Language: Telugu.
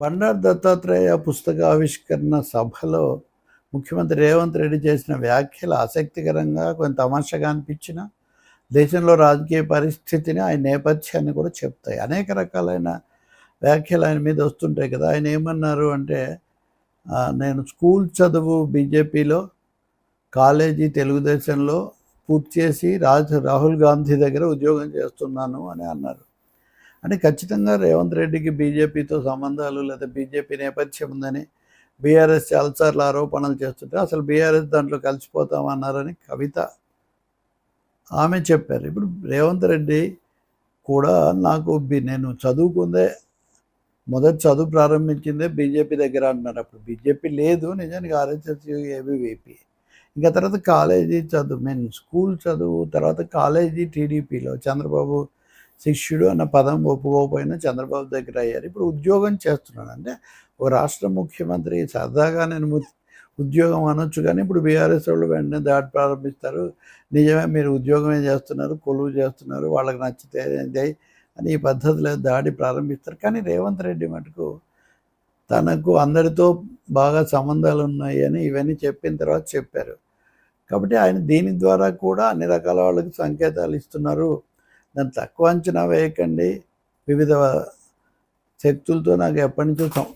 బండారు దత్తాత్రేయ పుస్తక ఆవిష్కరణ సభలో ముఖ్యమంత్రి రేవంత్ రెడ్డి చేసిన వ్యాఖ్యలు ఆసక్తికరంగా కొంత తమాషగా అనిపించిన దేశంలో రాజకీయ పరిస్థితిని ఆయన నేపథ్యాన్ని కూడా చెప్తాయి. అనేక రకాలైన వ్యాఖ్యలు ఆయన మీద వస్తుంటాయి కదా. ఆయన ఏమన్నారు అంటే నేను స్కూల్ చదువు బీజేపీలో కాలేజీ తెలుగుదేశంలో పూర్తి చేసి రాజ్ రాహుల్ గాంధీ దగ్గర ఉద్యోగం చేస్తున్నాను అని అన్నారు. అంటే ఖచ్చితంగా రేవంత్ రెడ్డికి బీజేపీతో సంబంధాలు లేదా బీజేపీ నేపథ్యం ఉందని బీఆర్ఎస్ చాలాసార్లు ఆరోపణలు చేస్తుంటే అసలు బీఆర్ఎస్ దాంట్లో కలిసిపోతామన్నారని కవిత ఆమె చెప్పారు. ఇప్పుడు రేవంత్ రెడ్డి కూడా నాకు బి- నేను చదువుకుందే మొదటి చదువు ప్రారంభించిందే బీజేపీ దగ్గర అంటున్నారు. అప్పుడు బీజేపీ లేదు నిజానికి ఆర్ఎస్ఎస్ ఏబీవీపీ. ఇంకా తర్వాత కాలేజీ చదువు మీన్ స్కూల్ చదువు తర్వాత కాలేజీ టీడీపీలో చంద్రబాబు శిష్యుడు అన్న పదం ఒప్పుకోకపోయినా చంద్రబాబు దగ్గర అయ్యారు. ఇప్పుడు ఉద్యోగం చేస్తున్నాడు. అంటే ఓ రాష్ట్ర ముఖ్యమంత్రి సరదాగా నేను ఉద్యోగం అనొచ్చు కానీ ఇప్పుడు బీఆర్ఎస్ వాళ్ళు వెంటనే దాడి ప్రారంభిస్తారు. నిజమే మీరు ఉద్యోగమే చేస్తున్నారు కొలువు చేస్తున్నారు వాళ్ళకి నచ్చితే అని ఈ పద్ధతిలో దాడి ప్రారంభిస్తారు. కానీ రేవంత్ రెడ్డి మటుకు తనకు అందరితో బాగా సంబంధాలు ఉన్నాయి అని ఇవన్నీ చెప్పిన తర్వాత చెప్పారు. కాబట్టి ఆయన దీని ద్వారా కూడా అన్ని రకాల వాళ్ళకి సంకేతాలు ఇస్తున్నారు. దాన్ని తక్కువ అంచనా వేయకండి. వివిధ శక్తులతో నాకు ఎప్పటి నుంచో